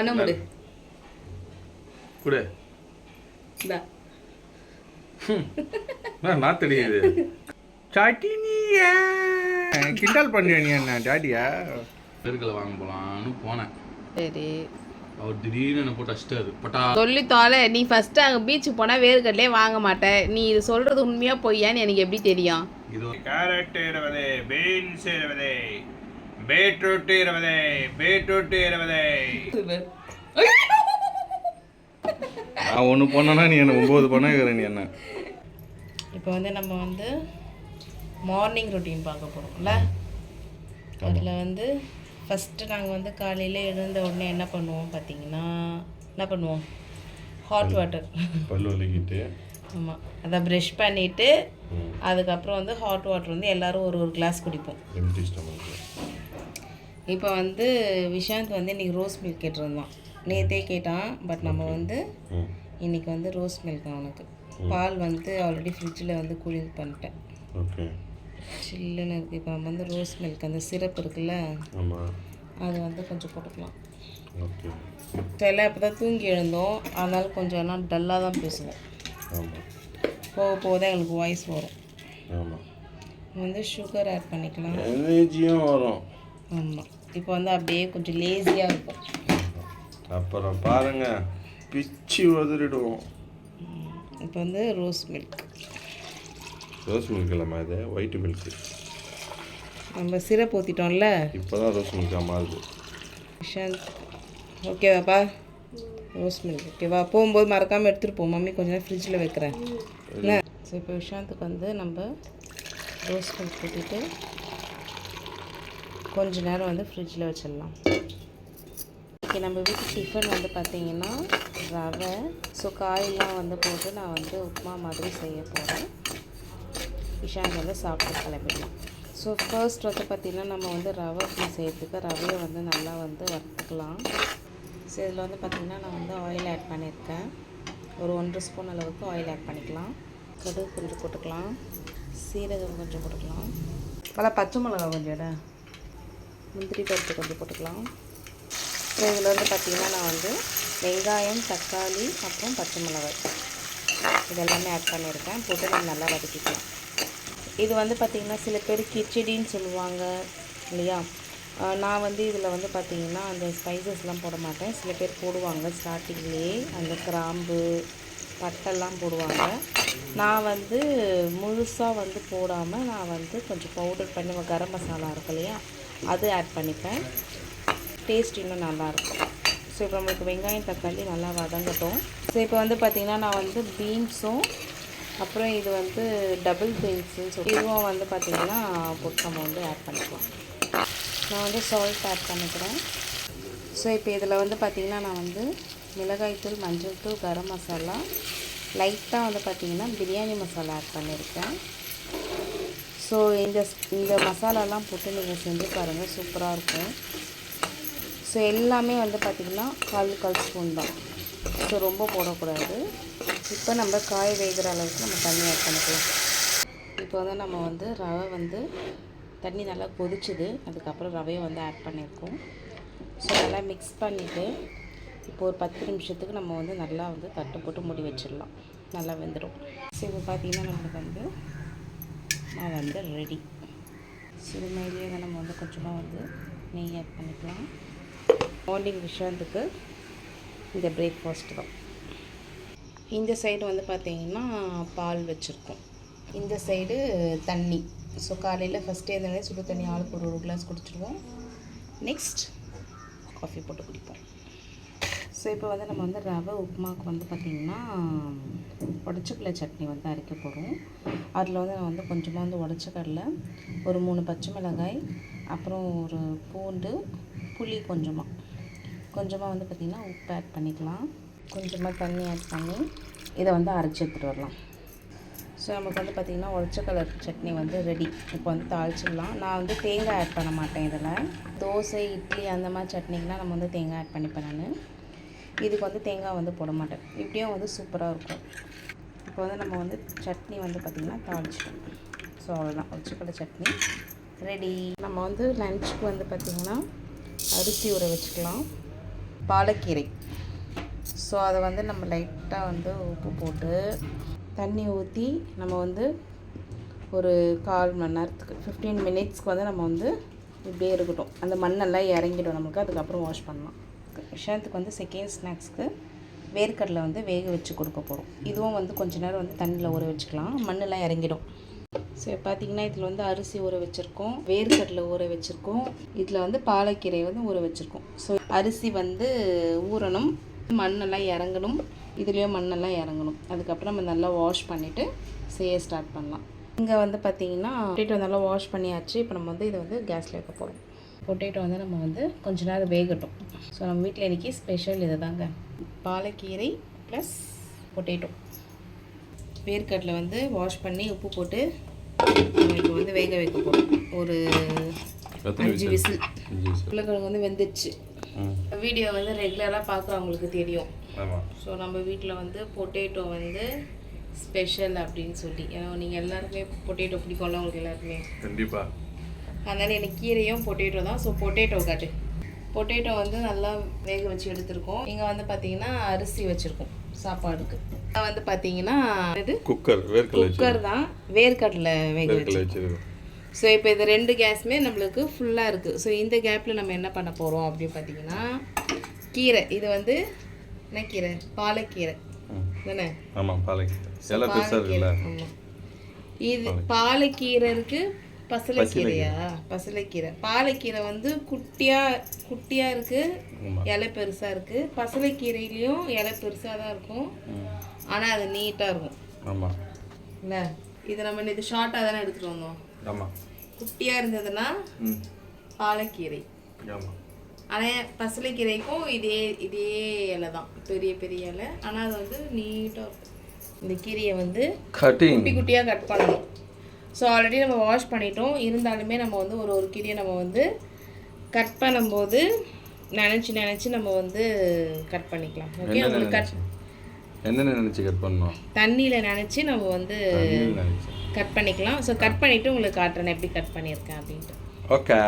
கண்ணை மூடு. கொடு. இந்தா. நான் இது சாட்டினியா. கிண்டல் பண்ணுறியா நீ என்ன டாடியா பெருக்கலை வாங்க போகலான்னு போனேன். சரி. அவர் திடீர்னு என்ன போட்டு அடிச்சிட்டாரு. பட்டா. சொல்லித்தால நீ ஃபர்ஸ்ட் அங்கே பீச்சுக்கு போனால் வேர்க்கடலே வாங்க மாட்டேன் நீ இது சொல்றது உண்மையா பொய்யான்னு எனக்கு எப்படி தெரியும்? இது கேரட் இருபது பீன்ஸ் இருபது பீட்ரூட் இருபது பீட்ரூட் இருபது நான் ஒன்று பண்ணனா நீ என்ன ஒம்பது பண்ண நீ என்ன? இப்போ வந்து நம்ம வந்து மார்னிங் ரொட்டீன் பார்க்க போகிறோம்ல அதில் வந்து ஃபஸ்ட்டு நாங்கள் வந்து காலையில் எழுந்த உடனே என்ன பண்ணுவோம் பார்த்தீங்கன்னா என்ன பண்ணுவோம்? ஹாட் வாட்டர் பல்லு வலிக்கிட்டு. ஆமாம் அதை ப்ரஷ் பண்ணிவிட்டு அதுக்கப்புறம் வந்து ஹாட் வாட்டர் வந்து எல்லாரும் ஒரு ஒரு கிளாஸ் குடிப்போம். இப்போ வந்து விஷாந்த் வந்து இன்றைக்கி ரோஸ் மில்க் கேட்டிருந்தான். நேற்றே கேட்டான் பட் நம்ம வந்து இன்னைக்கு வந்து ரோஸ் மில்க் அவனுக்கு பால் வந்து ஆல்ரெடி ஃப்ரிட்ஜில் வந்து கூலிங் பண்ணிட்டேன். ஓகே சில்லுன்னு இருக்குது இப்போ நம்ம வந்து ரோஸ் மில்க் அந்த சிரப் இருக்குல்ல அது வந்து கொஞ்சம் போட்டுக்கலாம். ஓகே இப்போ தான் தூங்கி எழுந்தோம். அதனால கொஞ்சம் எல்லாம் டல்லாக தான் பேசுவோம் ஆமாம் போக போக தான் எங்களுக்கு வாய்ஸ் வரும். ஆமாம் வந்து சுகர் ஆட் பண்ணிக்கலாம். எனர்ஜியும் வரும். ஆமாம் இப்போ வந்து அப்படியே கொஞ்சம் லேசியாக இருக்கும். அப்புறம் பாருங்க பிச்சு உதறிடுவோம். இப்போ வந்து ரோஸ் மில்க். ரோஸ் மில்க் இல்லைம்மா இது ஒயிட் மில்க். நம்ம சிரப் ஊற்றிட்டோம்ல இப்போ தான் ரோஸ் மில்காக மாறுது விஷாந்த் ஓகேவாப்பா ரோஸ் மில்க். ஓகேவா போகும்போது மறக்காமல் எடுத்துகிட்டு போ. மம்மி கொஞ்ச நேரம் ஃப்ரிட்ஜில் வைக்கிறேன். என்ன? ஸோ இப்போ விஷாந்துக்கு வந்து நம்ம ரோஸ் மில்க் ஊற்றிட்டு கொஞ்ச நேரம் வந்து ஃப்ரிட்ஜில் வச்சிடலாம். இன்றைக்கி நம்ம வீட்டு டிஃபன் வந்து பார்த்திங்கன்னா ரவை. ஸோ காயெல்லாம் வந்து போட்டு நான் வந்து உப்புமா மாதிரி செய்ய போகிறேன் விஷாந்த் வந்து சாப்பிட்டு கிளம்பிடலாம். ஸோ ஃபர்ஸ்ட் வந்து பார்த்திங்கன்னா நம்ம வந்து ரவை உப்புமா செய்யறதுக்கு ரவையை வந்து நல்லா வந்து வறுத்துக்கலாம். ஸோ இதில் வந்து பார்த்திங்கன்னா நான் வந்து ஆயில் ஆட் பண்ணியிருக்கேன். ஒரு ஒன்றரை ஸ்பூன் அளவுக்கு ஆயில் ஆட் பண்ணிக்கலாம். கடுகு கொஞ்சம் போட்டுக்கலாம். சீரகம் கொஞ்சம் போட்டுக்கலாம். பல பச்சை மிளகா கொஞ்சம் முந்திரி பருப்பு கொஞ்சம் போட்டுக்கலாம். இதில் வந்து பார்த்திங்கன்னா நான் வந்து வெங்காயம் தக்காளி அப்புறம் பச்சை மிளகாய். இதெல்லாமே ஆட் பண்ணியிருக்கேன். போட்டு நம்ம நல்லா வதக்கிக்கலாம். இது வந்து பார்த்திங்கன்னா சில பேர் கிச்சடின்னு சொல்லுவாங்க இல்லையா? நான் வந்து இதில் வந்து பார்த்திங்கன்னா அந்த ஸ்பைசஸ்லாம் போட மாட்டேன். சில பேர் போடுவாங்க. ஸ்டார்டிங்லேயே அந்த கிராம்பு பட்டெல்லாம் போடுவாங்க. நான் வந்து முழுசாக வந்து போடாமல் நான் வந்து கொஞ்சம் பவுடர் பண்ணி கரம் மசாலா இருக்கு இல்லையா? அது ஆட் பண்ணிப்பேன். டேஸ்ட் இன்னும் நல்லாயிருக்கும். ஸோ இப்போ நம்மளுக்கு வெங்காயம் தக்காளி நல்லா வதங்கட்டும். ஸோ இப்போ வந்து பார்த்திங்கன்னா நான் வந்து பீன்ஸும் அப்புறம் இது வந்து டபுள் பீன்ஸுன்னு சொல்லி இதுவும் வந்து பார்த்திங்கன்னா போட்டு நம்ம வந்து ஆட் பண்ணிக்கலாம். நான் வந்து சால்ட் ஆட் பண்ணிக்கிறேன். ஸோ இப்போ இதில் வந்து பார்த்திங்கன்னா நான் வந்து மிளகாய்த்தூள் மஞ்சள் தூள் கரம் மசாலா லைட்டாக வந்து பார்த்திங்கன்னா பிரியாணி மசாலா ஆட் பண்ணியிருக்கேன். ஸோ இந்த இந்த மசாலாலாம் போட்டு நீங்கள் செஞ்சு பாருங்கள் சூப்பராக இருக்கும். ஸோ எல்லாமே வந்து பார்த்திங்கன்னா கால் கால் ஸ்பூன் தான். ஸோ ரொம்ப போடக்கூடாது. இப்போ நம்ம காய் வேகிற அளவுக்கு நம்ம தண்ணி ஆட் பண்ணிக்கலாம். இப்போ வந்து நம்ம வந்து ரவை வந்து தண்ணி நல்லா கொதிச்சுது. அதுக்கப்புறம் ரவையை வந்து ஆட் பண்ணியிருக்கோம் ஸோ நல்லா மிக்ஸ் பண்ணிவிட்டு இப்போ ஒரு பத்து நிமிஷத்துக்கு நம்ம வந்து நல்லா வந்து தட்டு போட்டு மூடி வச்சிடலாம். நல்லா வெந்துடும். ஸோ இப்போ பார்த்திங்கன்னா நம்மளுக்கு வந்து மாவு வந்து ரெடி சிறுமையிலேயே வந்து நம்ம வந்து கொஞ்சமாக வந்து நெய் ஆட் பண்ணிக்கலாம். மார்னிங் விஷாந்துக்கு இந்த பிரேக்ஃபாஸ்ட் தான். இந்த சைடு வந்து பார்த்திங்கன்னா பால் வச்சுருக்கோம். இந்த சைடு தண்ணி. ஸோ காலையில் ஃபஸ்ட்டே இருந்தாலே சுடு தண்ணி ஆளுக்கு ஒரு ஒரு கிளாஸ் குடிச்சிடுவோம் நெக்ஸ்ட் காஃபி போட்டு குடிப்போம். ஸோ இப்போ வந்து நம்ம வந்து ரவை உப்புமாவுக்கு வந்து பார்த்திங்கன்னா உடச்சக்கடலை சட்னி வந்து அரைக்க போகிறோம் அதில் வந்து நான் வந்து கொஞ்சமாக வந்து உடச்சக்கடலை ஒரு மூணு பச்சை மிளகாய் அப்புறம் ஒரு பூண்டு புளி கொஞ்சமாக கொஞ்சமாக வந்து பார்த்திங்கன்னா உப்பு ஆட் பண்ணிக்கலாம். கொஞ்சமாக தண்ணி ஆட் பண்ணி இதை வந்து அரைச்சி எடுத்துகிட்டு வரலாம். ஸோ நமக்கு வந்து பார்த்திங்கன்னா உடச்ச கலர் சட்னி வந்து ரெடி இப்போ வந்து தாளிச்சிடலாம். நான் வந்து தேங்காய் ஆட் பண்ண மாட்டேன் இதில். தோசை இட்லி அந்த மாதிரி சட்னிக்கெலாம் நம்ம வந்து தேங்காய் ஆட் பண்ணிப்பேன் நான். இதுக்கு வந்து தேங்காய் வந்து போட மாட்டேன். இப்படியும் வந்து சூப்பராக இருக்கும். இப்போ வந்து நம்ம வந்து சட்னி வந்து பார்த்திங்கன்னா தாளிச்சிட்டோம். ஸோ அவ்வளோதான் உடச்சக்கடலை சட்னி ரெடி நம்ம வந்து லஞ்சுக்கு வந்து பார்த்திங்கன்னா அரிசி ஊற வச்சுக்கலாம். பாலக்கீரை. ஸோ அதை வந்து நம்ம லைட்டாக வந்து உப்பு போட்டு தண்ணி ஊற்றி நம்ம வந்து ஒரு கால் மணி நேரத்துக்கு ஃபிஃப்டீன் மினிட்ஸ்க்கு வந்து நம்ம வந்து இப்படியே இருக்கட்டும். அந்த மண்ணெல்லாம் இறங்கிடும் நமக்கு அதுக்கப்புறம் வாஷ் பண்ணலாம். விஷயத்துக்கு வந்து செகண்ட் ஸ்நாக்ஸ்க்கு வேர்க்கடலை வந்து வேக வச்சு கொடுக்க போகிறோம் இதுவும் வந்து கொஞ்ச நேரம் வந்து தண்ணியில் ஊற வச்சுக்கலாம். மண்ணெல்லாம் இறங்கிடும். ஸோ பார்த்தீங்கன்னா இதில் வந்து அரிசி ஊற வச்சுருக்கோம். வேர்க்கடலை ஊற வச்சுருக்கோம். இதில் வந்து பாலக்கீரை வந்து ஊற வச்சுருக்கோம். ஸோ அரிசி வந்து ஊறணும். மண்ணெல்லாம் இறங்கணும். இதுலேயும் மண்ணெல்லாம் இறங்கணும். அதுக்கப்புறம் நம்ம நல்லா வாஷ் பண்ணிவிட்டு செய்ய ஸ்டார்ட் பண்ணலாம். இங்கே வந்து பார்த்தீங்கன்னா பொட்டேட்டோ நல்லா வாஷ் பண்ணியாச்சு. இப்போ நம்ம வந்து இதை வந்து கேஸில் வைக்க போகிறோம் பொட்டேட்டோ வந்து நம்ம வந்து கொஞ்ச நேரம் வேகட்டும். ஸோ நம்ம வீட்டில் இன்றைக்கி ஸ்பெஷல் இது தாங்க பாலக்கீரை ப்ளஸ் பொட்டேட்டோ வேர்க்கடலை வந்து வாஷ் பண்ணி உப்பு போட்டு இப்போ வந்து வேக வைக்க போகிறோம் ஒரு அஞ்சு விசில்? உருளைக்கிழங்கு வந்து வெந்துச்சு வீடியோ வந்து ரெகுலராக பார்க்குறவங்களுக்கு தெரியும். ஸோ நம்ம வீட்டில் வந்து பொட்டேட்டோ வந்து ஸ்பெஷல் அப்படின்னு சொல்லி. ஏன்னா நீங்கள் எல்லாருக்குமே பொட்டேட்டோ பிடிக்கும்ல உங்களுக்கு எல்லாருக்குமே. கண்டிப்பா. அதனால் எனக்கு கீரையும் பொட்டேட்டோ தான். ஸோ பொட்டேட்டோ காட்டு. பொட்டேட்டோ வந்து நல்லா வேக வச்சு எடுத்திருக்கோம். இங்கே வந்து பார்த்தீங்கன்னா அரிசி வச்சுருக்கோம் சாப்பாடுக்கு. வந்து பார்த்தீங்கன்னா இது குக்கர் வேர்க்கடலை குக்கர் தான். வேர்க்கடலை வேக வச்சிருக்கோம் ஸோ இப்போ இது ரெண்டு கேஸுமே நம்மளுக்கு ஃபுல்லாக இருக்குது ஸோ இந்த கேப்பில் நம்ம என்ன பண்ண போகிறோம் அப்படின்னு பார்த்தீங்கன்னா கீரை. இது வந்து என்ன கீரை? பாலக்கீரை. தானே? ஆமாம் பாலக்கீரை. இது பாலக்கீரை. இருக்கு. பசலைக்கீரையா? பசலைக்கீரை. பாலக்கீரை வந்து குட்டியாக குட்டியாக இருக்கு. ஆமாம் இலை பெருசாக இருக்கு. பசலைக்கீரையிலையும் இலை பெருசாக தான் இருக்கும். ஆனால் அது நீட்டாக இருக்கும். ஆமாம் இல்லை இது நம்ம இது ஷார்ட்டாக தானே எடுத்துகிட்டு வந்தோம். ஆமாம் குட்டியாக இருந்ததுன்னா பாலக்கீரை. ஆமாம் ஆனால் பசலைக்கீரைக்கும் இதே இதே இலை தான். பெரிய பெரிய இலை. ஆனால் அது வந்து நீட்டாக இருக்கும். இந்த கீரையை வந்து குட்டி குட்டியாக கட் பண்ணணும். ஸோ ஆல்ரெடி நம்ம வாஷ் பண்ணிட்டோம். இருந்தாலுமே நம்ம வந்து ஒரு ஒரு கீரையை நம்ம வந்து கட் பண்ணும்போது நினச்சி நினச்சி நம்ம வந்து கட் பண்ணிக்கலாம். ஓகே உங்களுக்கு கட் என்னென்ன நினச்சி கட் பண்ணோம் தண்ணியில் நினச்சி நம்ம வந்து கட் பண்ணிக்கலாம். ஸோ கட் பண்ணிவிட்டு உங்களுக்கு காட்டுறேன் எப்படி கட் பண்ணியிருக்கேன் அப்படின்ட்டு. ஓகே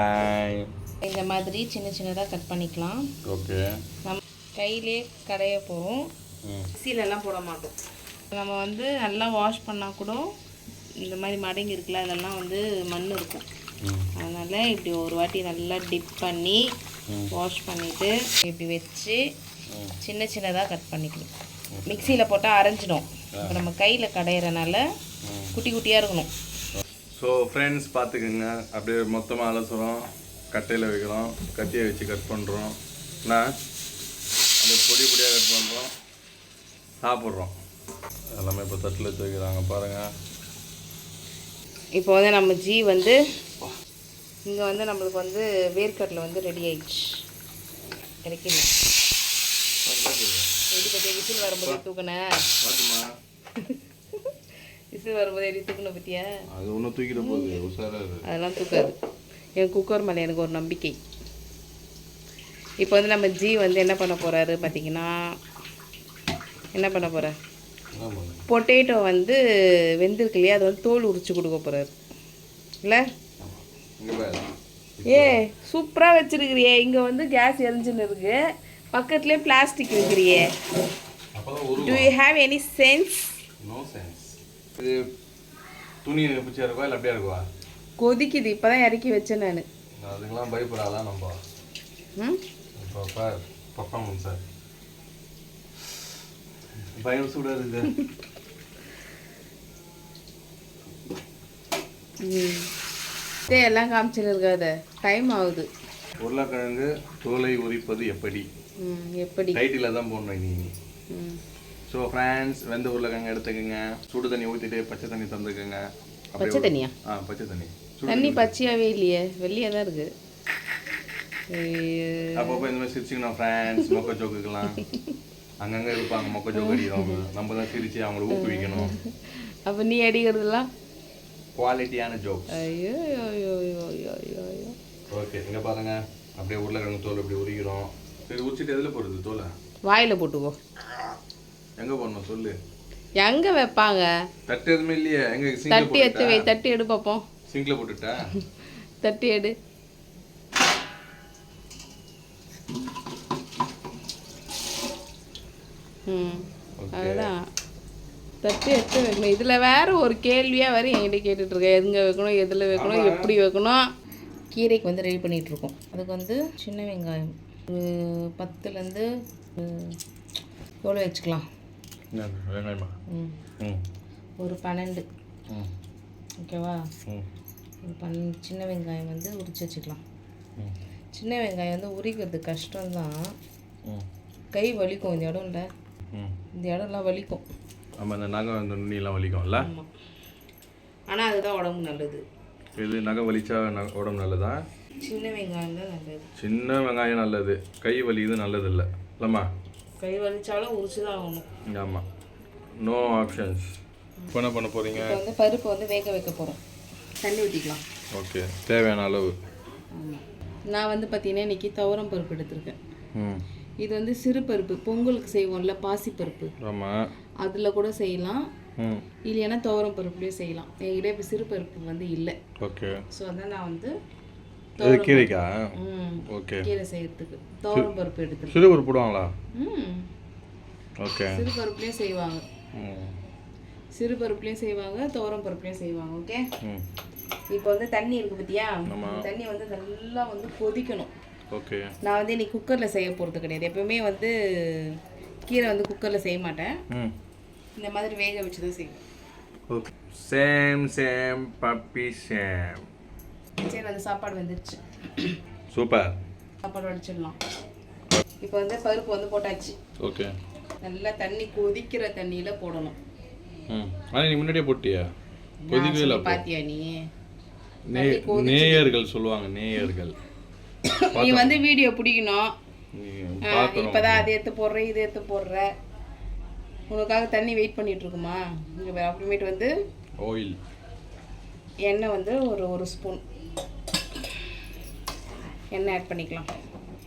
இந்த மாதிரி சின்ன சின்னதாக கட் பண்ணிக்கலாம். ஓகே நம்ம கையிலே கடைய போகிறோம் ம். மிக்சிலெல்லாம் போட மாட்டோம். நம்ம வந்து நல்லா வாஷ் பண்ணால் கூட இந்த மாதிரி மடங்கி இருக்குல்ல அதெல்லாம் வந்து மண் இருக்கும். அதனால் இப்படி ஒரு வாட்டி நல்லா டிப் பண்ணி. வாஷ் பண்ணிவிட்டு இப்படி வச்சு. சின்ன சின்னதாக கட் பண்ணிக்கணும் மிக்சியில் போட்டால் அரைஞ்சிடும். இப்போ நம்ம கையில் கடையிறனால குட்டி குட்டியாக இருக்கணும். ஸோ ஃப்ரெண்ட்ஸ் பார்த்துக்குங்க அப்படியே மொத்தமாக அலசுறோம். கட்டையில் வைக்கிறோம். கத்தியை வச்சு கட் பண்ணுறோம் நான் அப்படியே பொடி பொடியாக கட் பண்ணுறோம் சாப்பிட்றோம். எல்லாமே இப்போ தட்டில் வச்சு வைக்கிறாங்க. பாருங்கள் இப்போ வந்து நம்ம ஜீ வந்து இங்கே வந்து நம்மளுக்கு வந்து வேர்க்கடலை வந்து ரெடி ஆயிடுச்சு. கிடைக்கல எப்படி பற்றியா விசில் வரும்போது தூக்கினேன் விசில் வரும்போது எப்படி தூக்கணும் பற்றியா அது ஒன்றும் தூக்கிட போகுது அதெல்லாம் தூக்காது. என் குக்கர் மேலே எனக்கு ஒரு நம்பிக்கை. இப்போ வந்து நம்ம ஜி வந்து என்ன பண்ண போகிறாரு பார்த்தீங்கன்னா என்ன பண்ண போகிறார் பொட்டேட்டோ வந்து வெந்திருக்கு இல்லையா? அது வந்து தோல் உரிச்சு கொடுக்க போகிறாரு இல்லை? ஏ சூப்பராக வச்சிருக்கிறியே. இங்கே வந்து கேஸ் எரிஞ்சுன்னு இருக்கு. பக்கத்துலேயே plastic வைக்கிறியே do you have any sense no sense இது துணி பிடிச்சா இருக்கா இல்லை அப்படியே இருக்குவா கொதிக்குது இப்போ தான் இறக்கி வச்சேன் நான். அதுக்கெல்லாம் பயப்படாதான் நம்ம. ம்? இப்போ பார் பர்ஃபார்மன்ஸ் சார். பயம் சூடாக இருக்குது எல்லாம் காமிச்சுன்னு இருக்காத டைம் ஆகுது. உருளைக்கிழங்கு தோலை உரிப்பது எப்படி? எப்படி? டைட்டில் தான் போடணும் நீ ஸோ ஃப்ரெண்ட்ஸ் வெந்த உருளைக்கிழங்கு எடுத்துக்கோங்க. சுடு தண்ணி ஊற்றிட்டு பச்சை தண்ணி தந்துக்கோங்க. பச்சை தண்ணியா? ஆ பச்சை தண்ணி. தண்ணி பச்சையாவே இல்லையே வெள்ளையாக தான் இருக்கு. அப்பப்போ இந்த மாதிரி சிரிச்சுக்கணும் ஃப்ரெண்ட்ஸ் மொக்க ஜோக்குக்கெல்லாம். அங்கங்கே இருப்பாங்க மொக்க ஜோக்கு அடிக்கிறவங்க நம்ம தான் சிரிச்சு அவங்கள ஊக்குவிக்கணும். அப்போ நீ அடிக்கிறதுலாம் குவாலிட்டியான ஜோக் ஐயோ ஐயோ ஐயோ ஐயோ ஐயோ. ஓகே இங்கே பாருங்க. அப்படியே உருளைக்கிழங்கு தோல் இப்படி உரிக்கிறோம் சரி உரிச்சிட்டு எதில் போடுறது? தோலை? வாயில் போட்டுக்கோ. எங்கே போடணும்? சொல்லு. எங்கே வைப்பாங்க? தட்டு எதுவுமே இல்லையே. எங்க தட்டி எடுத்து வை தட்டி எடு பார்ப்போம் சிங்கில் போட்டுட்டா? தட்டி எடு. ம் அதுதான் தட்டு எடுத்து வைக்கணும் இதில் வேற ஒரு கேள்வியாக வேறு என்கிட்ட கேட்டுட்டு இருக்கேன் எதுங்க வைக்கணும் எதில் வைக்கணும் எப்படி வைக்கணும்? கீரைக்கு வந்து ரெடி பண்ணிட்டு இருக்கோம். அதுக்கு வந்து சின்ன வெங்காயம். ஒரு பத்துலேருந்து எவ்வளோ வச்சுக்கலாம். ஒரு பன்னெண்டு. ஓகேவா? ஒரு பன்னெண்டு சின்ன வெங்காயம் வந்து உரிச்சு வச்சுக்கலாம். சின்ன வெங்காயம் வந்து உரிக்கிறது கஷ்டம்தான். கை வலிக்கும் இந்த இடம் இல்லை இந்த இடம்லாம் வலிக்கும். ஆமாம் இந்த நகை அந்த நுண்ணிலாம் வலிக்கும்ல? ஆனால் அதுதான் உடம்பு நல்லது. இது நகை வலிச்சா உடம்பு நல்லதா? சின்ன வெங்காயம் தான் நல்லது. சின்ன வெங்காயம் நல்லது. கை வலி இது நல்லது இல்லை இல்லைம்மா? கை வலிச்சாலும் உரிச்சு தான் ஆகணும். ஆமாம் நோ ஆப்ஷன்ஸ் இப்போ என்ன பண்ண போகிறீங்க இப்போ வந்து பருப்பு வந்து வேக வைக்க போகிறோம் தண்ணி ஊற்றிக்கலாம் ஓகே. தேவையான அளவு. நான் வந்து பார்த்தீங்கன்னா இன்றைக்கி துவரம் பருப்பு எடுத்திருக்கேன். இது வந்து சிறு பருப்பு. பொங்கலுக்கு செய்வோம்ல பாசி பருப்பு. ஆமாம் அதில் கூட செய்யலாம். இல்லைன்னா துவரம் பருப்புலேயும் செய்யலாம். என்கிட்ட இப்போ சிறு பருப்பு வந்து இல்லை. ஓகே. ஸோ அதான் நான் வந்து இது கீரைக்கா? ஓகே. கீரை செய்யறதுக்கு. துவரம் பருப்பு எடுத்துருக்கேன் சிறு ஒரு போடுவாங்களா? ம். ஓகே. சிறு பருப்புலேயும் செய்வாங்க. சிறு பருப்புலேயும் செய்வாங்க துவரம் பருப்புலேயும் செய்வாங்க ஓகே? இப்போ வந்து தண்ணி இருக்கு பார்த்தியா தண்ணி வந்து நல்லா வந்து கொதிக்கணும். ஓகே. நான் வந்து இன்னைக்கு குக்கரில் செய்ய போகிறது கிடையாது. எப்பவுமே வந்து கீரை வந்து குக்கரில் செய்ய மாட்டேன். இந்த மாதிரி வேக வச்சு தான் செய்வேன் சேம் சேம் பப்பி சேம். சரி அந்த சாப்பாடு வந்துருச்சு. சூப்பர். சாப்பாடு வடிச்சிடலாம். இப்போ வந்து பருப்பு வந்து போட்டாச்சு. ஓகே. நல்லா தண்ணி கொதிக்கிற தண்ணியில் போடணும். ம். ஆனால் நீ முன்னாடியே போட்டியா? கொதிக்கவே இல்லை பாத்தியா நீ? நேயர்கள் சொல்லுவாங்க நேயர்கள். நீ வந்து வீடியோ பிடிக்கணும். இப்பதான் அதை எடுத்து போடுற இதை எடுத்து போடுற உனக்காக தண்ணி வெயிட் பண்ணிட்டு இருக்குமா? இங்கே அப்புறமேட்டு வந்து ஆயில் எண்ணெய் வந்து ஒரு ஒரு ஸ்பூன் எண்ணெய் ஆட் பண்ணிக்கலாம்.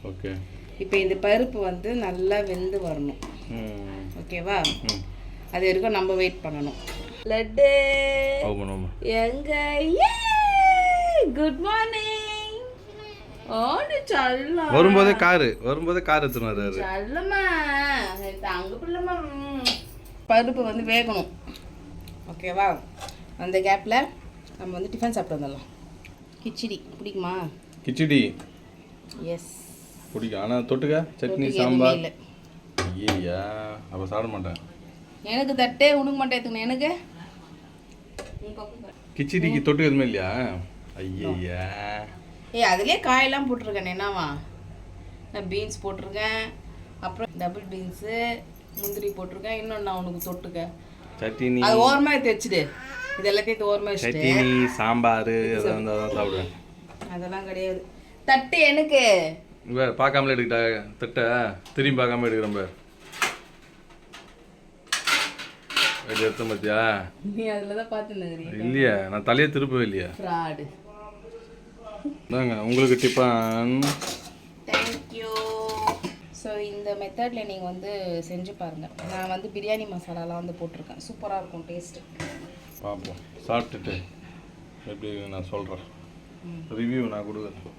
ஓகே இப்போ இந்த பருப்பு வந்து நல்லா வெந்து வரணும். ம். ஓகேவா அது வரைக்கும் நம்ம வெயிட் பண்ணணும். லட்டு. எங்க? குட் மார்னிங் ஓடு சொல்லலாம் வரும்போதே காரு. வரும்போதே கார் எடுத்துன்னு வர்றாரு. சொல்லம்மா. அங்கே பிள்ளைம்மா. பருப்பு வந்து வேகணும். ஓகேவா அந்த கேப்பில் நம்ம வந்து டிஃபன் சாப்பிட்டு வந்துடலாம். கிச்சடி பிடிக்குமா? கிச்சடி? எஸ் பிடிக்கும். ஆனால் தொட்டுக்க சட்னி சாம்பார். ஐயா அப்போ சாப்பிட மாட்டேன். எனக்கு தட்டே மட்டும் எடுத்துக்கணும் எனக்கு. கிச்சடிக்கு தொட்டுக்க எதுவுமே இல்லையா? ஐயா ஏய் அதுலேயே காயெல்லாம் போட்டிருக்கேன் என்னவா? நான் பீன்ஸ் போட்டிருக்கேன். அப்புறம் டபுள் பீன்ஸு முந்திரி போட்டிருக்கேன். இன்னொன்று நான் உனக்கு தொட்டுக்க. சட்னி அது ஓரமாக எடுத்து வச்சுடு. இது எல்லாத்தையும் ஓரமாக சட்னி சாம்பார் தான் சாப்பிடுவேன். அதெல்லாம் கிடையாது. தட்டு எனக்கு. வேறு பார்க்காமலே எடுக்கிட்டா திட்ட திரும்பி பார்க்காம எடுக்கிறேன் பார். எடுத்து எடுத்த பார்த்தியா? நீ அதில் தான் பார்த்துன்னு இல்லையா நான் தலையை திருப்பவே இல்லையா. ஃப்ராடு இந்தாங்க உங்களுக்கு டிஃபன் தேங்க்யூ ஸோ இந்த மெத்தடில் நீங்கள் வந்து செஞ்சு பாருங்கள் நான் வந்து பிரியாணி மசாலாலாம் வந்து போட்டிருக்கேன். சூப்பராக இருக்கும் டேஸ்ட்டு பார்ப்போம். சாப்பிட்டுட்டு எப்படி நான் சொல்கிறேன் ரிவ்யூ நான் கொடுக்குறேன்.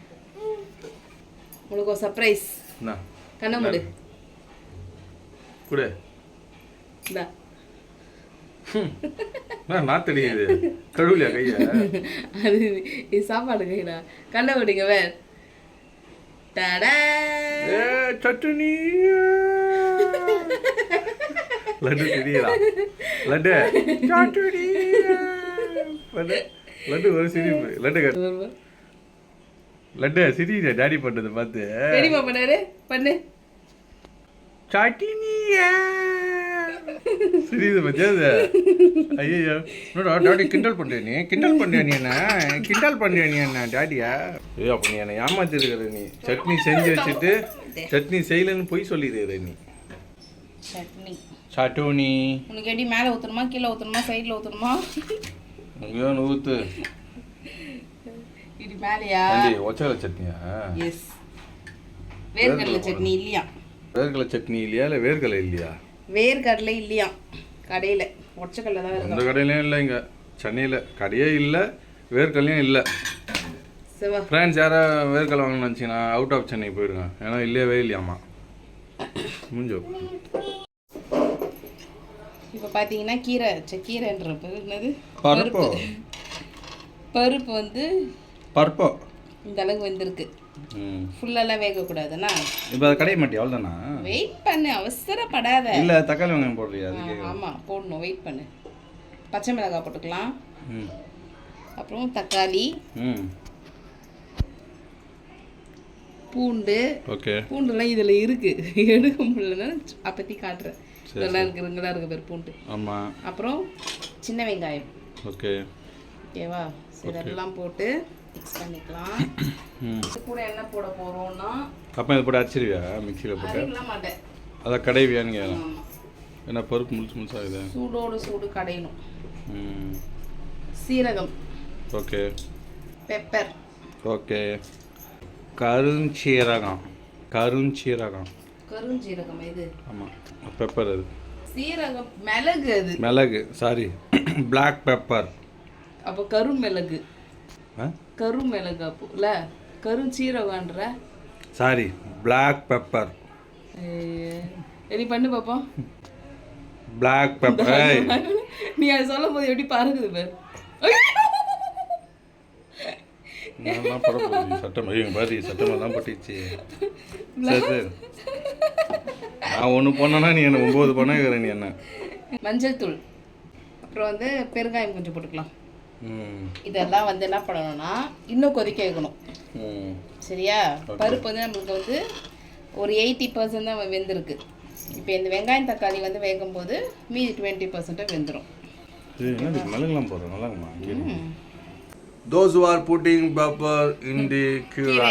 உங்களுக்கு ஒரு சர்ப்ரைஸ் என்ன? கண்ணை மூடு. கொடு. நான் நாத்தடிக்குது கழுவுலையா கையை? அது இது சாப்பாடு கைடா. கண்ணை விடுங்க வேற சட்டுனி. லட்டு தெரியலா லட்டு லட்டு ஒரு சிரிப்பு லட்டு கட்டு லட்டு சிரிச்ச டாடி பண்ணதை பார்த்து. தெரியுமா பண்ணாரு? பண்ணு. சட்டினியா சிரியுது பத்தியா ஐயோ என்னடா டாடி கிண்டல் பண்ணுறியா நீ? கிண்டல் பண்ணுறியா நீ என்ன? கிண்டல் பண்ணுறியா நீ என்ன டாடியா ஐயோ அப்போ நீ என்னை ஏமாத்திருக்கிற நீ. சட்னி செஞ்சு வச்சுட்டு சட்னி செய்யலைன்னு பொய் சொல்லிடுற நீ. சட்னி. சட்டோனி உனக்கு எப்படி மேலே ஊற்றணுமா கீழே ஊற்றணுமா சைடில் ஊற்றணுமா ஐயோ ஊத்து இது மேலேயா? ஆண்டி ஒச்சக்கலை சட்னியா? எஸ் வேர்க்கடலை சட்னி இல்லையா? வேர்க்கடலை சட்னி இல்லையா இல்லை வேர்க்கடலை இல்லையா? வேர்க்கடலை இல்லையா? கடையில். ஒச்சக்கடலை தான் எந்த கடையிலையும் இல்லை இங்கே. சென்னையில். கடையே இல்லை வேர்க்கடலையும் இல்லை. ஃப்ரெண்ட்ஸ் யாரா வேர்க்கடலை வாங்கணும்னு நினச்சிங்கன்னா அவுட் ஆஃப் சென்னை போயிடுங்க ஏன்னா இல்லையவே இல்லையாம்மா. முடிஞ்சோ இப்போ பார்த்தீங்கன்னா கீரை கீரைன்ற பேர் என்னது? பருப்பு. பருப்பு. வந்து பருப்பு. இந்த அளவுக்கு வெந்திருக்கு. ம். ஃபுல்லெல்லாம் வேகக்கூடாதுண்ணா இப்போ அதை கடைய மாட்டியா? அவ்வளோதானா வெயிட் பண்ணு அவசரப்படாத. இல்லை தக்காளி வெங்காயம் போடுறியா ஆமாம் போடணும். வெயிட் பண்ணு. பச்சை மிளகாய் போட்டுக்கலாம். ம். அப்புறம் தக்காளி. ம். பூண்டு. ஓகே. பூண்டுலாம் இதில் இருக்குது எடுக்க முடியலன்னா அப்பத்தி காட்டுறேன். இதெல்லாம் இருக்கு இங்கெல்லாம் இருக்கு பேர் பூண்டு. ஆமாம் அப்புறம் சின்ன வெங்காயம். ஓகே. ஓகேவா? இதெல்லாம் போட்டு மிக்ஸ் பண்ணிக்கலாம். கூட என்ன போட போகிறோம்னா அப்போ இதை போட்டு அரைச்சிருவியா? மிக்சியில் போட்டு? மாட்டேன். அதை கடைவியான்னு கேட்கலாம் ஏன்னா பருப்பு முழுசு முழுசாகுது சூடோடு சூடு கடையணும். சீரகம். ஓகே. Pepper okay. கருஞ்சீரகம். கருஞ்சீரகம். கருஞ்சீரகம் இது ஆமாம் பெப்பர் அது. சீரகம் மிளகு அது. மிளகு சாரி பிளாக் பெப்பர் அப்போ கருமிளகு. கருமிளகு அப்போ இல்லை கருஞ்சீரகன்ற சாரி பிளாக் பெப்பர் ரெடி பண்ணு பாப்போம். பிளாக் பெப்பர் நீ அதை சொல்லும் போது எப்படி பறகுது பாரு. நான் பரப்போகுது சட்டம் ஐயோ பாரு சட்டமாக தான் பட்டுச்சு. சரி சரி. நான் ஒன்று பண்ணேன்னா நீ என்ன ஒம்பது பண்ண நீ என்ன? மஞ்சள் தூள். அப்புறம் வந்து பெருங்காயம் கொஞ்சம் போட்டுக்கலாம். இதெல்லாம் வந்து என்ன பண்ணணும்னா இன்னும் கொதிக்க வைக்கணும். சரியா? பருப்பு வந்து நம்மளுக்கு வந்து ஒரு எயிட்டி பர்சன்ட் தான் வெந்திருக்கு. இப்போ இந்த வெங்காயம் தக்காளி வந்து வேகும்போது மீதி டுவெண்ட்டி பர்சன்ட்டாக வெந்துடும் மிளகுலாம் போடுறோம். நல்லாங்கம்மா those who are putting pepper in the கீரை.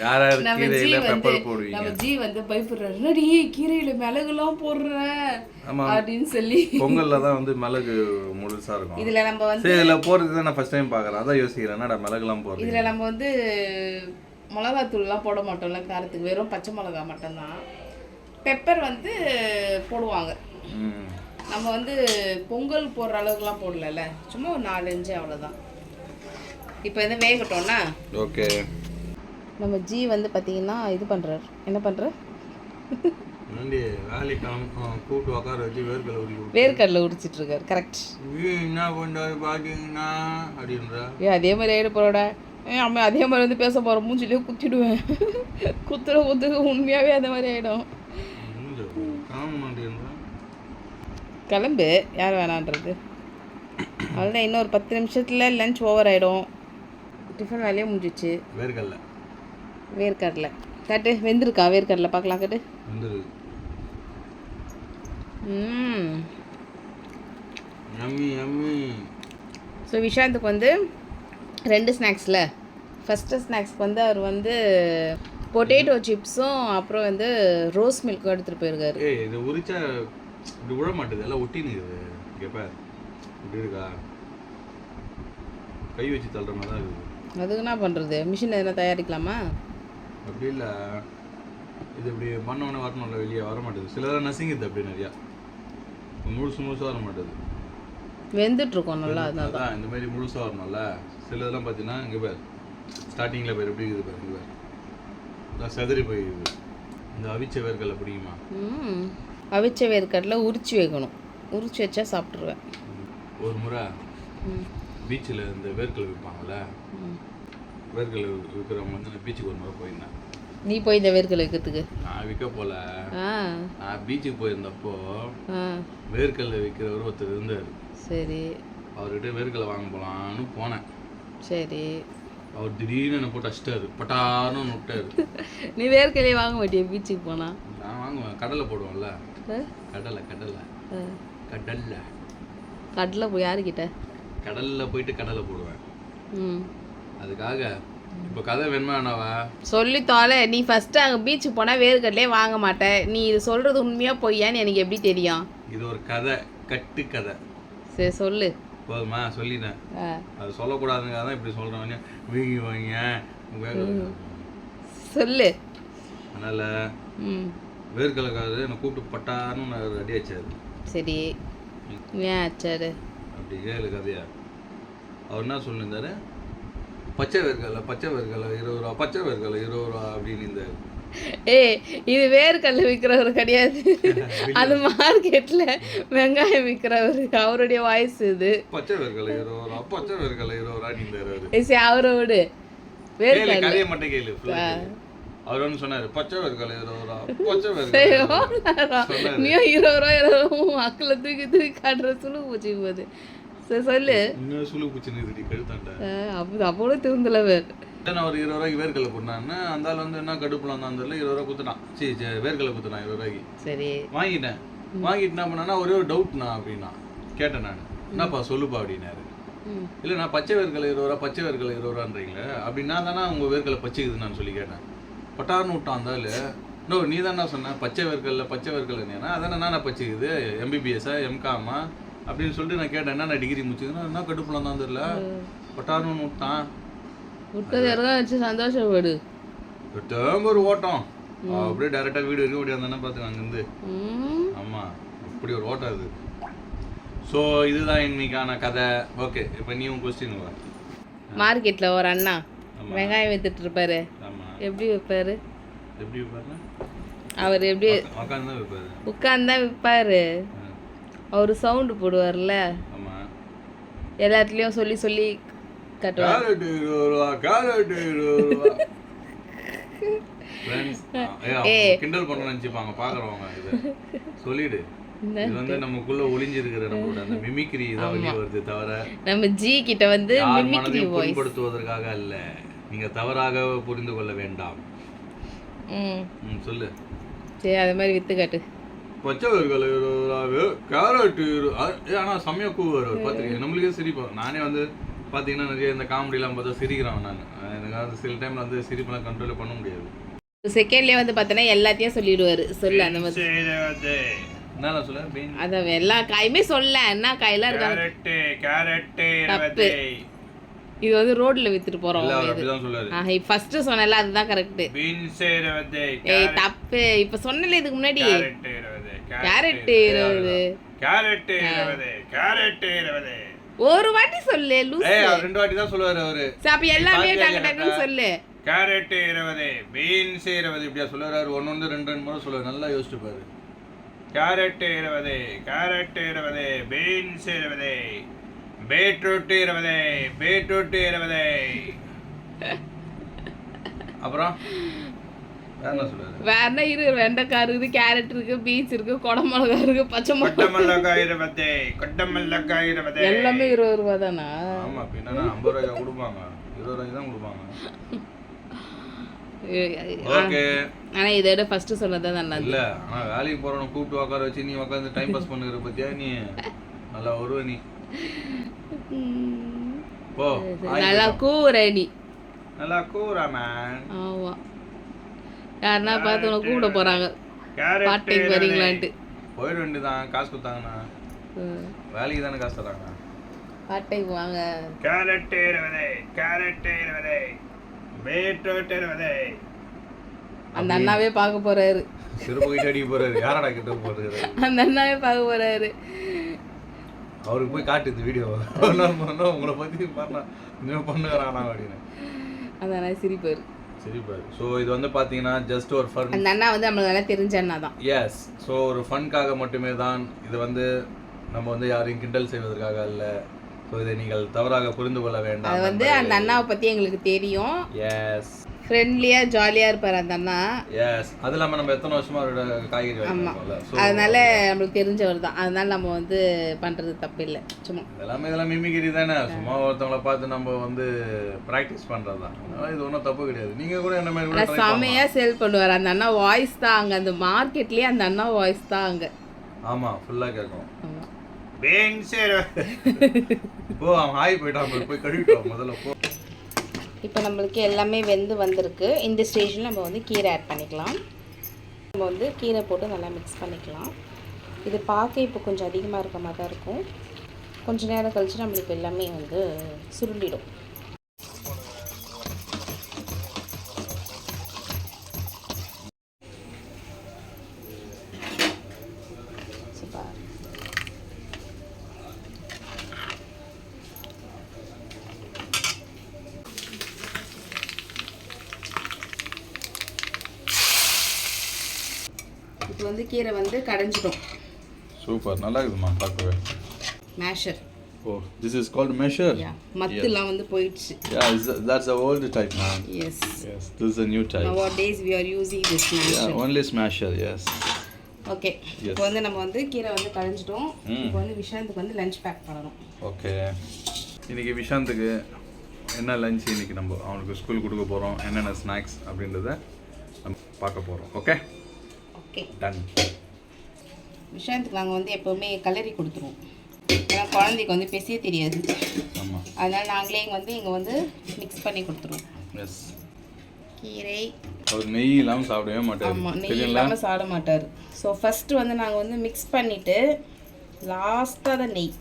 யார் யார் கீரையில் பெப்பர் போடுவீங்க? நம்ம ஜி வந்து பயப்படுறாரு. என்னடி கீரையில மிளகுலாம் போடுற. அப்படின்னு சொல்லி. பொங்கல்ல தான் வந்து மிளகு முழுசா இருக்கும். இதுல நம்ம வந்து இதில் தான் நான் ஃபர்ஸ்ட் டைம் பார்க்குறேன். அதான் யோசிக்கிறேன் என்னடா மிளகுலாம் போடுறேன் இதுல நம்ம வந்து மிளகாத்தூள்லாம் போட மாட்டோம்ல காரத்துக்கு. வெறும் பச்சை மிளகா மட்டும்தான். பெப்பர் வந்து போடுவாங்க. நம்ம வந்து பொங்கல் போடுற அளவுக்குலாம் போடலல்ல. சும்மா ஒரு நாலஞ்சு அவ்வளோதான் இப்போ வந்து வேகட்டோம்னா? ஓகே. நம்ம ஜி வந்து பார்த்தீங்கன்னா இது பண்ணுறார். என்ன பண்ணுறார்? வேர்க்கடலை உரிச்சிட்டு இருக்காரு கரெக்ட் என்ன பண்ணுறாரு பார்த்தீங்கன்னா அப்படின்றா. அதே மாதிரி ஆகிட போகிறோட ஏ அம்மா அதே மாதிரி வந்து பேச போகிறோம் மூஞ்சிலே குத்திடுவேன். குத்துற குத்துக்கு உண்மையாகவே அந்த மாதிரி ஆகிடும் கிளம்பு. யார் வேணான்றது. அவ்வளோதான் இன்னொரு பத்து நிமிஷத்தில் லஞ்ச் ஓவர் ஆகிடும் டிஃபன் வேலையே முடிஞ்சிச்சு. வேர்க்கல்ல வேர்க்கடலை. காட்டு வெந்திருக்கா? வேர்க்கடலை பார்க்கலாம் காட்டு எம்மி ஸோ விஷாந்துக்கு வந்து ரெண்டு ஸ்நாக்ஸில். ஃபஸ்ட்டு ஸ்நாக்ஸ்க்கு வந்து அவர் வந்து பொட்டேட்டோ சிப்ஸும் அப்புறம் வந்து ரோஸ் மில்க்கும் எடுத்துகிட்டு போயிருக்காரு. ஏய் இது உரிச்சா இப்படி விழ மாட்டுது. எல்லாம் ஒட்டி நிற்குது இங்கே பார். இப்படி இருக்கா? கை வச்சு தள்ளுற மாதிரி தான் இருக்குது. அதுக்கு என்ன பண்ணுறது மிஷின் எதனா தயாரிக்கலாமா? அப்படி இல்லை. இது இப்படி பண்ணவொடனே வரணும்ல வெளியே வர மாட்டேது சிலதெல்லாம் நசுங்குது அப்படி நிறையா. முழுசு முழுசாக வர மாட்டேது வெந்துட்ருக்கோம் நல்லா அதான் இந்த மாதிரி முழுசாக வரணும்ல. சிலதெல்லாம் பார்த்தீங்கன்னா இங்கே பேர் ஸ்டார்டிங்கில் பேர் எப்படி இருக்குது பாரு இங்கே பேர். எல்லாம் செதறி போயிருக்குது இந்த அவிச்ச வேர்க்கடலை பிடிக்குமா? அவிச்ச வேர்க்கடலை உரிச்சு வைக்கணும். உரிச்சு வச்சா சாப்பிட்ருவேன் ஒரு முறை. பீச்சில் இந்த வேர்க்கடலை விற்பாங்கல்ல ம். வேர்க்கடலை விற்கிறவங்க வந்து நான் பீச்சுக்கு ஒரு முறை போயிருந்தேன். நீ போய் இந்த வேர்க்கடலை வைக்கிறதுக்கு? நான் விற்க போல நான் பீச்சுக்கு போயிருந்தப்போ ஆ. வேர்க்கடலை விற்கிறவர் ஒருத்தர் இருந்தார். சரி. அவர்கிட்ட வேர்க்கடலை வாங்க போகலான்னு போனேன். சரி. அவர் திடீர்னு என்னை போட்டு அடிச்சிட்டாரு. பட்டார்னு ஒன்று விட்டாரு. நீ வேர்க்கடலையே வாங்க மாட்டியா பீச்சுக்கு போனா? நான் வாங்குவேன். கடலை போடுவோம்ல? கடலை கடலை. கடலை போய் யாருக்கிட்ட? கடலில் போயிட்டு கடலை போடுவேன். அதுக்காக இப்போ கதை வேணுமா என்னவா சொல்லி தோலை நீ ஃபஸ்ட்டு அங்கே பீச்சுக்கு போனால் வேர்க்கடலையே வாங்க மாட்டேன் நீ இது சொல்கிறது உண்மையாக பொய்யான்னு எனக்கு எப்படி தெரியும்? இது ஒரு கதை கட்டு கதை. சரி சொல்லு. போதுமா? சொல்லிட்டேன். அது சொல்லக்கூடாதுங்க தான் இப்படி சொல்கிறவங்க வீங்கி. வாங்க வேர்க்கடலை. சொல்லு. அதனால் வேர்க்கடலைக்காரர் என்னை கூப்பிட்டு பட்டார்னு நான் ரெடி ஆச்சாரு சரி. ஏன் சரி அப்படி கேளு கதையா. அவர் என்ன சொல்லியிருந்தாரு? பச்சை வேர்க்கடலை பச்சை வேர்க்கடலை இருபது ரூபா பச்சை வேர்க்கடலை இருபது ரூபா அப்படின்னு இந்த ஏய் இது வேர்க்கடலை விற்கிறவர் கிடையாது. அது மார்க்கெட்ல வெங்காயம் விற்கிறவர் அவருடைய வாய்ஸ் இது. பச்சை வேர்க்கடலை இருபது ரூபா பச்சை வேர்க்கடலை இருபது ரூபா நீங்க தருவாரு ஏய், சரி அவரை விடு. கேளு வேர்க்கடலை. கதையை மட்டும் கேளு. அவர் சொன்னாரு பச்சை வேர்க்கடலை இருபது ரூபா பச்சை இருபது ரூபா. நீயும் இருபது ரூபா தூக்கி தூக்கி காட்டுற சுழு பூச்சி போகுது. சரி சொல்லு. இன்னும் சுழு பூச்சின்னு இதுடி கழுத்தாண்ட? அப்போ திருந்தலவர் நான் ஒரு இருபது ரூபாய்க்கு வேர்க்கடலை கொடுத்தான்னு அந்த ஆள் வந்து என்ன கடுப்புல இருந்தான் தெரியல இருபது ரூபா குத்துட்டான். சரி வேர்க்கடலை குத்துட்டான் இருபது ரூபாய்க்கு. சரி. வாங்கிட்டேன். வாங்கிட்டு என்ன பண்ணானா ஒரே ஒரு டவுட்ண்ணா அப்படின்னா கேட்டேன் நான். என்னப்பா சொல்லுப்பா அப்படின்னாரு. இல்லை நான் பச்சை வேர்க்கலை இருபது ரூபா பச்சை வேர்க்கலை இருபது ரூபான்றீங்களே அப்படின்னா தானே உங்கள் வேர்க்கலை பச்சைக்குது நான் சொல்லி கேட்டேன். அந்த ஆளு நோ நீ தானே சொன்ன. பச்சை வேர்க்கல்ல பச்சை வேர்க்கல்ல அதானே என்ன பச்சைக்குது. எம்பிபிஎஸ்ஸா எம்காமா அப்படின்னு சொல்லிட்டு நான் கேட்டேன். என்ன டிகிரி முடிச்சுதுன்னா? என்ன கடுப்புல தான் தெரியல. பட்டார்னு விட்டான் விட்டது இறங்க வச்சு சந்தோஷப்படு. டேம் ஒரு ஓட்டம். அப்படியே டேரெக்டாக வீடு வரைக்கும் ஓடியாந்தானே பார்த்துங்க அங்கேருந்து. ஆமாம் இப்படி ஒரு ஓட்டம் அது. ஸோ இதுதான் இன்னைக்கான கதை. ஓகே இப்போ நீ உன் கொஸ்டின் வா. மார்க்கெட்ல ஒரு அண்ணா. வெங்காயம் வித்துட்டு இருப்பாரு. எப்படி விற்பாரு எப்படி அவர் எப்படி உட்காந்து தான் வைப்பாரு. விற்பாரு அவர் சவுண்டு போடுவார்ல. எல்லாத்துலேயும் சொல்லி சொல்லி கட்டுவார். கிண்டல் பண்ண நினச்சிப்பாங்க பார்க்குறவங்க இதை. சொல்லிடு. இது வந்து நமக்குள்ள ஒளிஞ்சிருக்கிற நம்மளோட அந்த மிமிக்ரி தான் வெளியே வருது தவிர நம்ம ஜி கிட்ட வந்து மிமிக்ரி வாய்ஸ் புண்படுத்துவதற்காக அல்ல. நீங்க தவறாக புரிந்து கொள்ள வேண்டாம். சொல்லு. சரி அது மாதிரி வித்து காட்டு. பச்சை வேர்க்கடலை இருபது ரூபாவு கேரட் இரு- அ- ஏ, ஆனா செம்மையா கூ வரும் பார்த்துருக்கேன் நம்மளுக்கே சிரிப்போம் நானே வந்து பார்த்தீங்கன்னா நிறைய இந்த காமெடிலாம் பார்த்தா சிரிக்கிறேன் நான். எனக்கு வந்து சில டைம்ல வந்து சிரிப்பெல்லாம் கண்ட்ரோல் பண்ண முடியாது. செகண்ட்லேயே வந்து பார்த்தோன்னா எல்லாத்தையும் சொல்லிடுவாரு. சொல்லு அந்த மாதிரி. என்ன சொல்ல? பீன். அத எல்லா காயுமே சொல்ல. என்ன காயெல்லாம் இருக்காங்க கேரட்டு கேரட்டு தப்பு. இருபது இது வந்து ரோட்ல வித்துட்டு போறோம் சொல்லுவாரு ஃபர்ஸ்ட் சொன்னல அதுதான் கரெக்ட் ஏய் தப்பு. இப்ப சொன்னல இதுக்கு முன்னாடி. கேரட் இருபது கேரட் இருபது கேரட் இருபது ஒரு வாட்டி சொல்லு லூஸ் ஏய் அவர் ரெண்டு வாட்டி தான் சொல்லுவாரு அவரு. அப்ப எல்லாமே டக்கு டக்குன்னு? சொல்லு. கேரட் இருபது பீன்ஸ் இருபது இப்படியா சொல்லுவாரு ஒன்னு ஒன்று ரெண்டு ரெண்டு முறை சொல்லுவாரு. நல்லா யோசிச்சு பாரு. கேரட் இருபது கேரட் இருபது பீன்ஸ் இருபது பீட்ரூட் இருபது பீட்ரூட் இருபது. அப்புறம்? வேற இரு வெண்டைக்காய் இருக்குது கேரட் இருக்கு பீன்ஸ் இருக்கு குடமிளகா இருக்கு பச்சை மிளகா இருபது கொட்டமல்லக்காய் இருபது. எல்லாமே இருபது ரூபா தானா? ஆமா பின்னா ஐம்பது ரூபாய்க்கு கொடுப்பாங்க. இருபது ரூபாய்க்கு தான் கொடுப்பாங்க. ஆனா இதை விட ஃபர்ஸ்ட் சொன்னது நல்லா. இல்ல ஆனா வேலைக்கு போறவன கூப்பிட்டு உட்கார வச்சு நீ உட்காந்து டைம் பாஸ் பண்ணுகிற பத்தியா நீ? நல்லா வருவ நீ. நல்லா கூற நீ நல்லா கூறா மேன் ஆமா. யாருன்னா பார்த்து உனக்கு கூப்பிட போறாங்க. பார்ட் டைம் வரீங்களான்ட்டு போயிட வேண்டியதான் காசு கொடுத்தாங்கண்ணா. வேலைக்கு தானே காசு தராங்க பார்ட் டைம் வாங்க. கேரட் இருபது கேரட் இருபது பீட்ரூட் இருபது அந்த அண்ணாவே பார்க்க போறாரு. சிறப்பு கிட்ட அடிக்க போறாரு. யாரடா கிட்ட போறது? அந்த அண்ணாவே பார்க்க போறாரு. அவருக்கு போய் காட்டு இந்த வீடியோ உங்களை பத்தி பண்ண. இன்னும் பண்ணுறானா அப்படின்னு. அண்ணா சிரிப்பாரு. சரி பாரு ஸோ இது வந்து பார்த்தீங்கன்னா ஜஸ்ட் ஒரு ஃபன் அந்த அண்ணா வந்து நம்மளுக்கு நல்லா தெரிஞ்ச அண்ணா தான். எஸ் ஸோ ஒரு ஃபன்காக மட்டுமே தான் இது வந்து நம்ம வந்து யாரையும் கிண்டல் செய்வதற்காக அல்ல. ஸோ இதை நீங்கள் தவறாக புரிந்து கொள்ள அது வேண்டாம் வந்து அந்த அண்ணாவை பத்தி எங்களுக்கு தெரியும். எஸ் ஃப்ரெண்ட்லியா ஜாலியா இருப்பாரு அந்த அண்ணா. எஸ் அது இல்லாமல் நம்ம எத்தனை வருஷமா அவரோட காய்கறி ஸோ அதனால நம்மளுக்கு தெரிஞ்சவர் தான். அதனால நம்ம வந்து பண்றது தப்பு இல்லை. சும்மா. எல்லாமே இதெல்லாம் மிமிக்கிரி தானே. சும்மா ஒருத்தவங்கள பார்த்து நம்ம வந்து ப்ராக்டிஸ் பண்ணுறது தான். அதனால இது ஒன்றும் தப்பு கிடையாது. நீங்கள் கூட என்ன மாதிரி. செமையா சேல் பண்ணுவார். அந்த அண்ணா வாய்ஸ் தான் அங்க. அந்த மார்க்கெட்லயே அந்த அண்ணா வாய்ஸ் தான் அங்க. ஆமா ஃபுல்லாக கேட்கும். ஆமா. பீன்ஸ் இருபது போ அவன் ஆகி போயிட்டான். போய் கழுவிட்டோம் முதல்ல போ. இப்போ நம்மளுக்கு எல்லாமே வெந்து வந்திருக்கு. இந்த ஸ்டேஜில் நம்ம வந்து கீரை ஆட் பண்ணிக்கலாம். நம்ம வந்து கீரை போட்டு நல்லா மிக்ஸ் பண்ணிக்கலாம். இது பார்க்க இப்போ கொஞ்சம் அதிகமாக இருக்க மாதிரி தான் இருக்கும். கொஞ்சம் நேரம் கழித்து நம்மளுக்கு எல்லாமே வந்து சுருண்டிடும். இப்போ வந்து கீரை வந்து கடைஞ்சிட்டோம் சூப்பர் நல்லா இருக்குதுமா பார்க்கவே. Measure oh this is called measure yeah மத்துலாம் வந்து போயிடுச்சு. Yeah that's a old type man yes yes this is a new type. Nowadays we are using this yeah only smasher yes. Okay. இப்போ வந்து நம்ம வந்து கீரை வந்து கடைஞ்சிட்டோம். ம். இப்போ வந்து விஷாந்துக்கு வந்து லஞ்ச் பேக் பண்ணணும். ஓகே இன்னைக்கு விஷாந்துக்கு என்ன லஞ்ச் இன்னைக்கு நம்ம? அவனுக்கு ஸ்கூல் கொடுக்க போகிறோம் என்னென்ன ஸ்நாக்ஸ் அப்படின்றத நம்ம பார்க்க போகிறோம் ஓகே ஓகே டன் விஷாந்துக்கு நாங்கள் வந்து எப்போவுமே கலரி கொடுத்துருவோம். ஏன்னா குழந்தைக்கு வந்து பெசிய தெரியாது. அதனால நாங்களே இங்கே வந்து இங்கே வந்து மிக்ஸ் பண்ணி கொடுத்துருவோம். எஸ் கீரை. அவர் நெய் இல்லாமல் சாப்பிடவே மாட்டார். ஆமாம் நெய் இல்லாமல் சாப்பிட மாட்டார். ஸோ ஃபஸ்ட்டு வந்து நாங்கள் வந்து மிக்ஸ் பண்ணிவிட்டு லாஸ்ட்டாக தான் நெய்.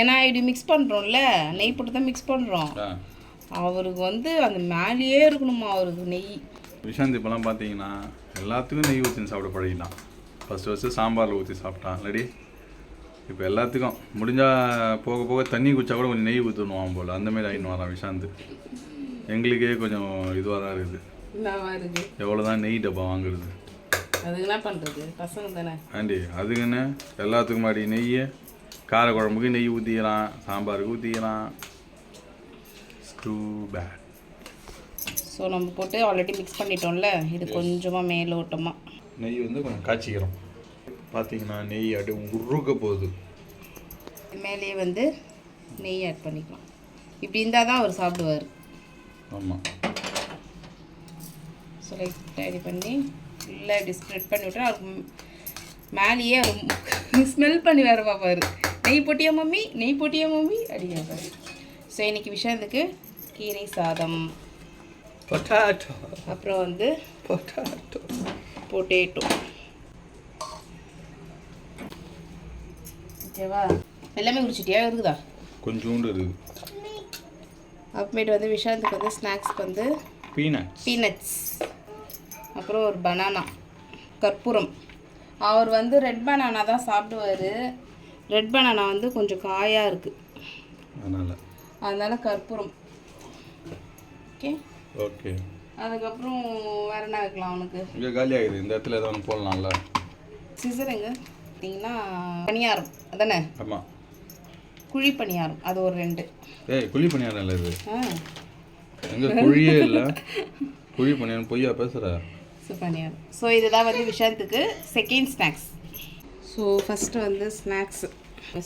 ஏன்னா இப்படி மிக்ஸ் பண்ணுறோம்ல நெய் போட்டு தான் மிக்ஸ் பண்ணுறோம் அவருக்கு வந்து அந்த மேலேயே இருக்கணுமா அவருக்கு நெய்? விஷாந்த் இப்போலாம் பார்த்தீங்கன்னா எல்லாத்துக்கும் நெய் ஊற்றி சாப்பிட பழகிட்டான். ஃபஸ்ட்டு ஃபஸ்ட்டு சாம்பாரில் ஊற்றி சாப்பிட்டான். ரெடி இப்போ எல்லாத்துக்கும். முடிஞ்சால் போக போக தண்ணி குடிச்சா கூட கொஞ்சம் நெய் ஊற்றணுவான் போல். அந்த மாதிரி ஆகின்னு வரான் விஷாந்த். எங்களுக்கே கொஞ்சம் இதுவாக தான் இருக்குது. எவ்வளோ தான் நெய் டப்பா வாங்குறது? ஆண்டி அதுக்குன்னு எல்லாத்துக்கும் மாடி நெய் கார குழம்புக்கு நெய் ஊற்றிக்கலாம் சாம்பாருக்கு ஊற்றிக்கலாம் டூ பேட் ஸோ நம்ம போட்டு ஆல்ரெடி மிக்ஸ் பண்ணிட்டோம்ல இது கொஞ்சமாக மேலோட்டமாக நெய் வந்து கொஞ்சம் காய்ச்சிக்கிறோம் பார்த்தீங்கன்னா நெய் அப்படியே உருக போகுது. மேலேயே வந்து நெய் ஆட் பண்ணிக்கலாம். இப்படி இருந்தால் தான் அவர் சாப்பிடுவார். ஆமாம் ஸோ லைட்டாக ரெடி பண்ணி ஃபுல்லாக இப்படி ஸ்ப்ரெட் பண்ணி விட்டா அவருக்கு மேலேயே ஸ்மெல் பண்ணி வேறு பார்ப்பாரு. நெய் போட்டியா மம்மி? நெய் போட்டியா மம்மி? அப்படிங்கிறாரு ஸோ இன்னைக்கு விஷயத்துக்கு கீரை சாதம். பொட்டாட்டோ அப்புறம் வந்து பொட்டாட்டோ பொட்டேட்டோ ஓகேவா? எல்லாமே குடிச்சிட்டியா இருக்குதா? கொஞ்சோண்டு இருக்குது. அப்புறமேட்டு வந்து விஷாந்துக்கு வந்து ஸ்நாக்ஸ்க்கு வந்து பீனட்ஸ் பீனட்ஸ் அப்புறம் ஒரு பனானா கற்பூரம். அவர் வந்து ரெட் பனானா தான் சாப்பிடுவார். ரெட் பனானா வந்து கொஞ்சம் காயாக இருக்குது அதனால். அதனால கற்பூரம். ஓகே? ஓகே. அதுக்கப்புறம் வேற என்ன வைக்கலாம் அவனுக்கு? இங்கே காலி ஆகுது. இந்த இடத்துல ஏதோ ஒன்று போடலாம்ல? சிசர் எங்க? பார்த்தீங்கன்னா பணியாரம் அதானே? ஆமாம் குழி பணியாரம் அது ஒரு ரெண்டு. ஏய் குழி பணியாரம் இல்லை இது. எங்கே குழியே இல்லை. குழி பணியாரம் பொய்யா பேசுகிற பணியாரம் ஸோ இதுதான் வந்து விஷாந்துக்கு செகண்ட் ஸ்நாக்ஸ் ஸோ ஃபஸ்ட்டு வந்து snacks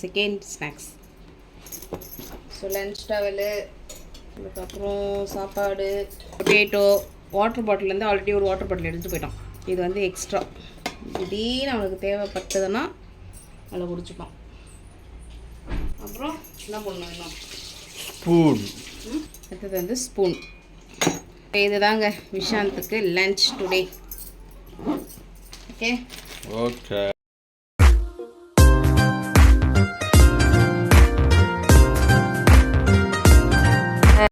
second snacks so lunch towel அதுக்கப்புறம் சாப்பாடு பொட்டேட்டோ வாட்டர் பாட்டிலேருந்து ஆல்ரெடி ஒரு வாட்டர் பாட்டில் எடுத்துகிட்டு போயிட்டான் இது வந்து எக்ஸ்ட்ரா திடீர்னு அவனுக்கு தேவைப்பட்டதுன்னா அதில் குடிச்சுப்பான். அப்புறம் என்ன பண்ணணும் ஸ்பூன் அடுத்தது வந்து ஸ்பூன் இதுதாங்க விஷாந்துக்கு லன்ச் டுடே ஓகே ஓகே